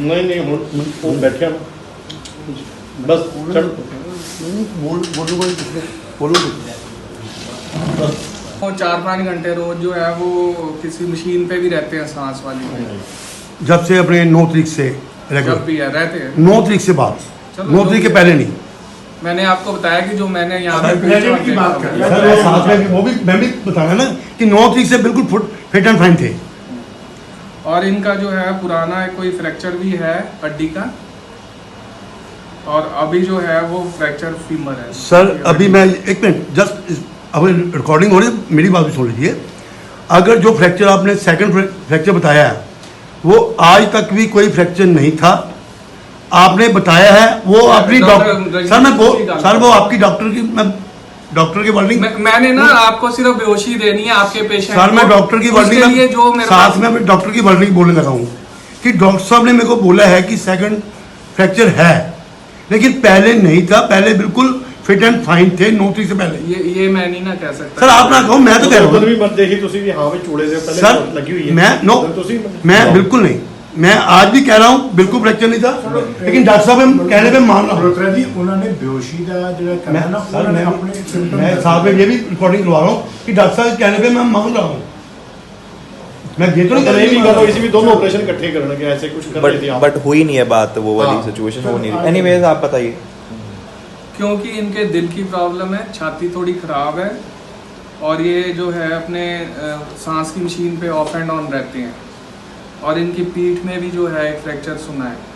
ਨਹੀਂ ਨਹੀਂ ਹੁਣ ਉਹ तो बस वो चार पाँच घंटे रोज जो है वो किसी मशीन पे भी रहते हैं सांस वाली। जब से अपने नौ तरीक से जब भी है रहते हैं। नौ तरीक से बाद। नौ तरीक के पहले नहीं। मैंने आपको बताया कि जो मैंने यहाँ पे बात कर सर वो साथ में वो भी मैं भी बताया ना कि नौ तरीक से बिल्कुल फुट फिट एंड फाइन थे। और इनका जो है पुराना कोई फ्रैक्चर भी है हड्डी का? और अभी जो है वो फ्रैक्चर फीमर है। सर अभी मैं एक मिनट जस्ट अभी रिकॉर्डिंग हो रही है मेरी बात भी सुन लीजिए। अगर जो फ्रैक्चर आपने सेकंड फ्रैक्चर बताया है वो आज तक भी कोई फ्रैक्चर नहीं था। आपने बताया है वो अपनी डॉक्टर सर मैं सर वो आपकी डॉक्टर की मैं डॉक्टर की वर्डिंग मैं, मैंने ना आपको सिर्फ़ बेहोशी देनी है आपके पेशेंट सर मैं डॉक्टर की वर्डिंग जो साथ में डॉक्टर की वर्डिंग बोलने लगा हूँ कि डॉक्टर साहब ने मेरे को बोला है कि सेकंड फ्रैक्चर है। लेकिन पहले नहीं था पहले बिल्कुल फिट एंड फाइन थे नौ तारीख से पहले ये ये मैं नहीं ना कह सकता सर आप ना कहो मैं तो कह रहा ਉਦੋਂ हूँ ਵੀ ਮਰਦੇ ਸੀ ਤੁਸੀਂ ਵੀ ਹਾਂ ਵੀ ਚੂੜੇ ਦੇ ਪਹਿਲੇ सर ਲੱਗੀ ਹੋਈ ਹੈ मैं नो ਉਦੋਂ ਤੁਸੀਂ मैं बिल्कुल नहीं मैं आज भी कह रहा हूँ बिल्कुल फ्रैक्चर नहीं था लेकिन डॉक्टर साहब हम कहने पे मान रहा हूँ ਡਾਕਟਰ ਜੀ ਉਹਨਾਂ ਨੇ ਬੇਹੋਸ਼ੀ ਦਾ ਜਿਹੜਾ ਕਰਨਾ मैं ਨਾ सर ਉਹਨਾਂ ਨੇ मैं ਆਪਣੇ symptom मैं साथ में ये भी रिकॉर्डिंग करवा रहा हूँ कि डॉक्टर साहब के कहने पे मैं मान रहा हूँ मैं ये तो नहीं कर करो इसी भी दोनों ऑपरेशन इकट्ठे करने के ऐसे कुछ कर रहे थे बट हुई नहीं है बात वो वाली हाँ। सिचुएशन हो नहीं रही। हाँ। एनीवेज आप बताइए। क्योंकि इनके दिल की प्रॉब्लम है छाती थोड़ी खराब है और ये जो है अपने सांस की machine pay off and on रहते हैं। और इनकी पीठ में भी जो है फ्रैक्चर सुना है।